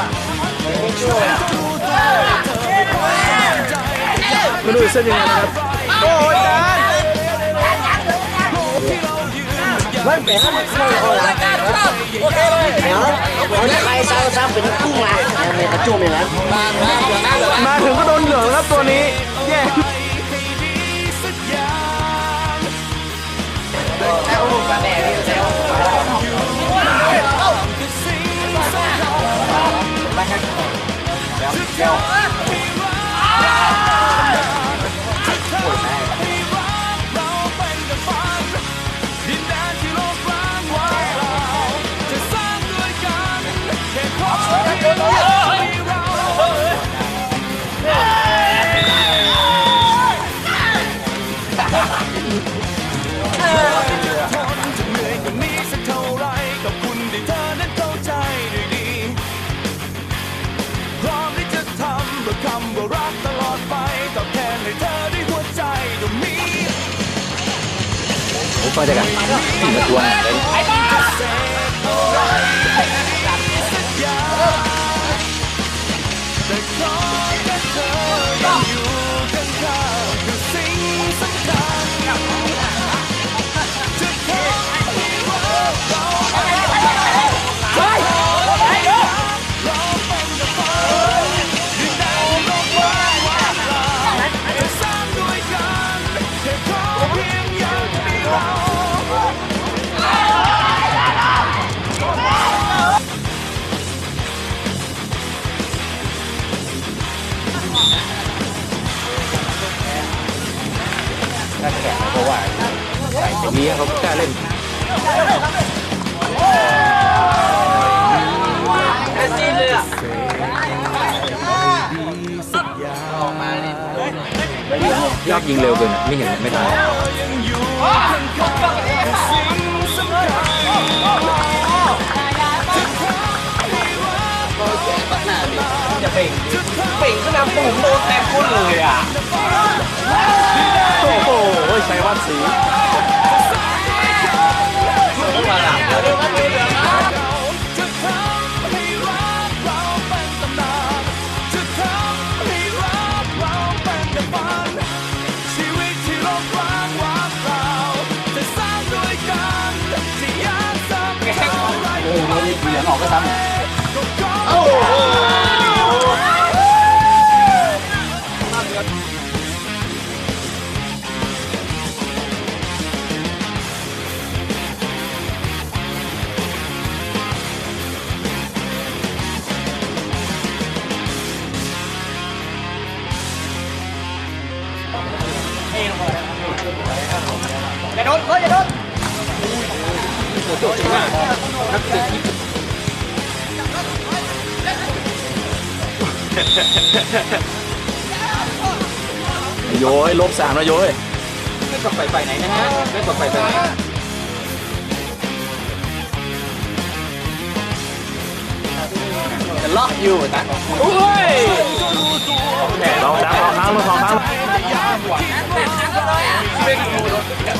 มาดูอีกเส้นยังไงนะครับโอ้ยจานไม่เป็นไม่ไม่เอาละเดี๋ยวเอาเนี่ยใครซ้ำซ้ำเป็นกุ้งมาเนี่ยกระจุ่มอย่างนั้นมาถึงก็โดนเหลืองครับตัวนี้แย่สักมาแเผมฟังจากกันสี่มาตัวเลยแต่ขอแค่เธอ อย่างนี้เขากล้าเล่นยอดยิงเร็วเกินอะไม่เห็นไม่ทันยังอยู่ข้ปิ่งสำคัญจะเป่งเป่งขึ้นมาปุ่มโดนแตกคนเลยอะ โอ้โหใช้วัดสี จะทำให้รักเราเป็นตำนานจะทำให้ รักเราเป็นดังฝันชีวิตที่โลกกว้างว่างเปล่าจะสร้างด้วยกันที่ยากสักเท่าไรก็ไม่เป็นไรก็ขอโย้ยลบสามแล้วโย้ยไม่กดไฟไฟไหนนะฮะไม่กดไฟไฟไหนจะล็อกอยู่นะโอ้ยลองสามลองครั้ง ลอง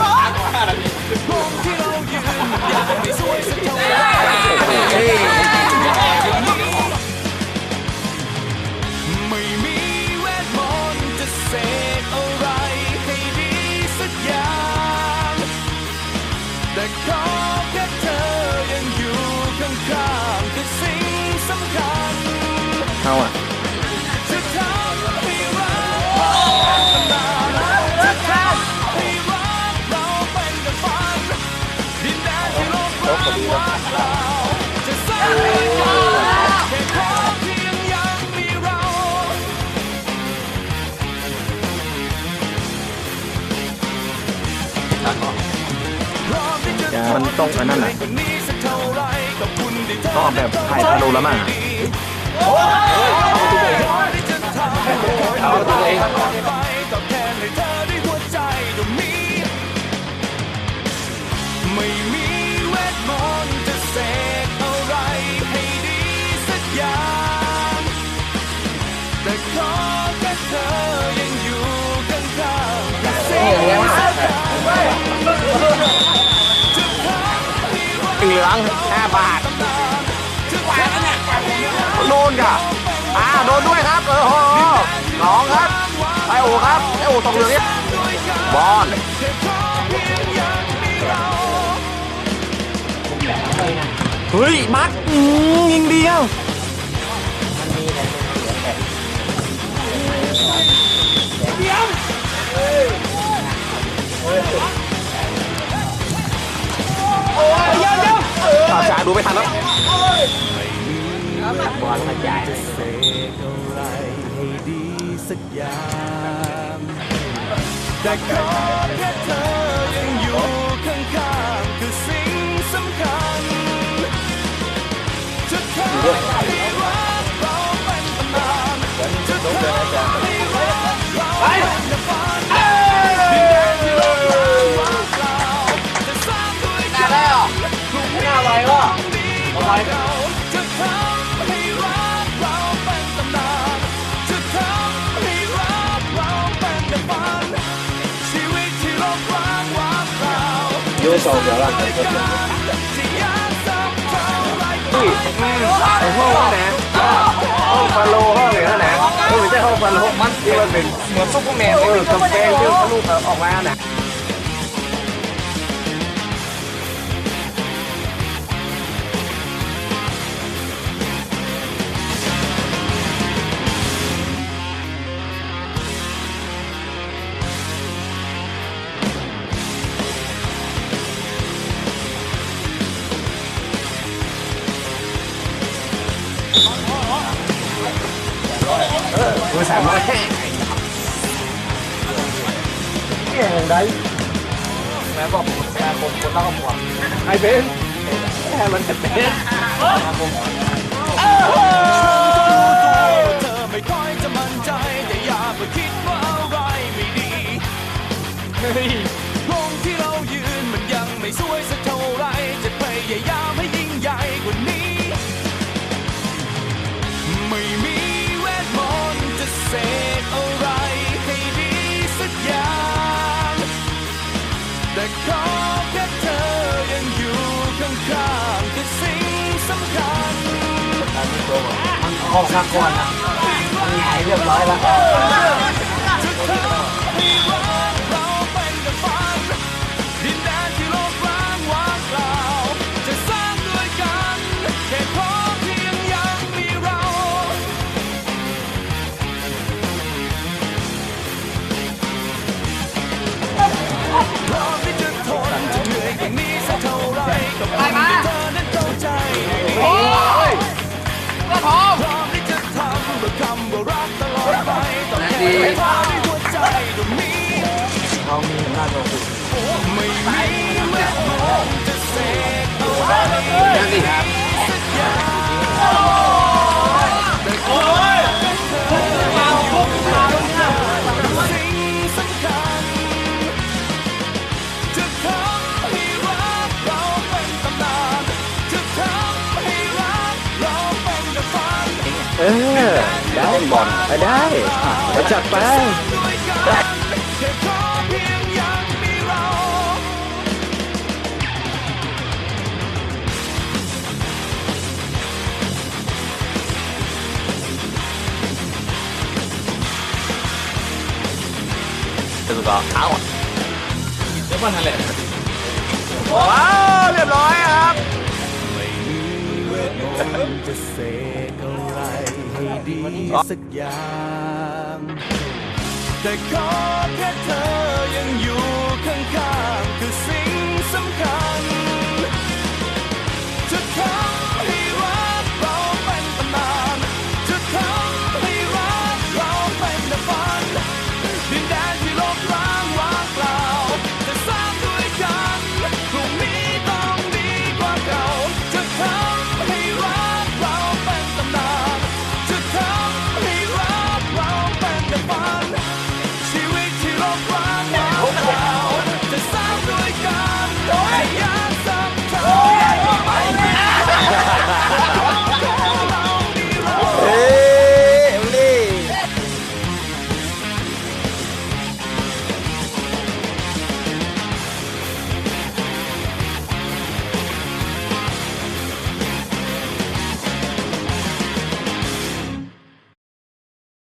สองครั้งไม่มีเวทมนต์จะเสกอะไรให้ดีสักอย่าง แต่ขอแค่เธอยังอยู่ข้างๆคือสิ่งสำคัญเอาอะ ต้องอันนั้นน่ะต้องเอาแบบถ่ายพาโนรามาเอาตัวเองเอาตัวใจตรงไม่มีเวทมนต์จะเสกอะไรให้ดีสักอย่างแต่ขอแค่เธอยังอยู่ข้างๆกับสิ่งสำคัญจะ เหลืองห้าบาทจะทำให้รักโดนจ้ะอ่าโดนด้วยครับ เออโหสองครับไอโอครับไอโอตรงเหลืองนี่บอลเฮ้ย มัดอืมยิง เดียวอาจารย์ดูไม่ทันแล้วบอลมาจ่ายสักอย่างแต่ข ยูโซเดี๋ยวเราที่ยอห้องห้องไหนห้องฟาโลห้องไหนนั่นะเออไม่ใช่ห้องฟาโลมันที่มันเป็นเหมือนซุปเปอร์แมนเออกำแพงที่ทะลุออกมาน่ะ มือสามร้อยแค่แข่งได้แม่บอกแม่ผมคนเล่าหัวไอ้เบนแค่มันเป็นเธอไม่ค่อยจะมั่นใจแต่อย่าไปคิดว่าอะไรไม่ดีวงที่เรายืนมันยังไม่สวยสักเท่าไรจะพยายามให้ ออกมาก่อนนะมันหายเรียบร้อยแล้ว เธอในหัวใจตรงนี้เขามีหน้าตัวไม่มีเวทมนต์จะเสกอะไรนั่นสิครับสักอย่างแต่ขอแค่เธออยู่ข้างๆสิ่งสำคัญจะทำให้รักเราเป็นตำนานจะทำให้รักเราเป็นดังฝัน เออได้บอลไปได้ไปจัดไปด้วยกันแค่ขอเพียงยังมีเราจะสุดเท้าเดี๋ยวมันทันเลยว้าวเรียบร้อยครับ จะเสกอะไรให้ ดีสักอย่าง แต่ขอแค่เธอยังอยู่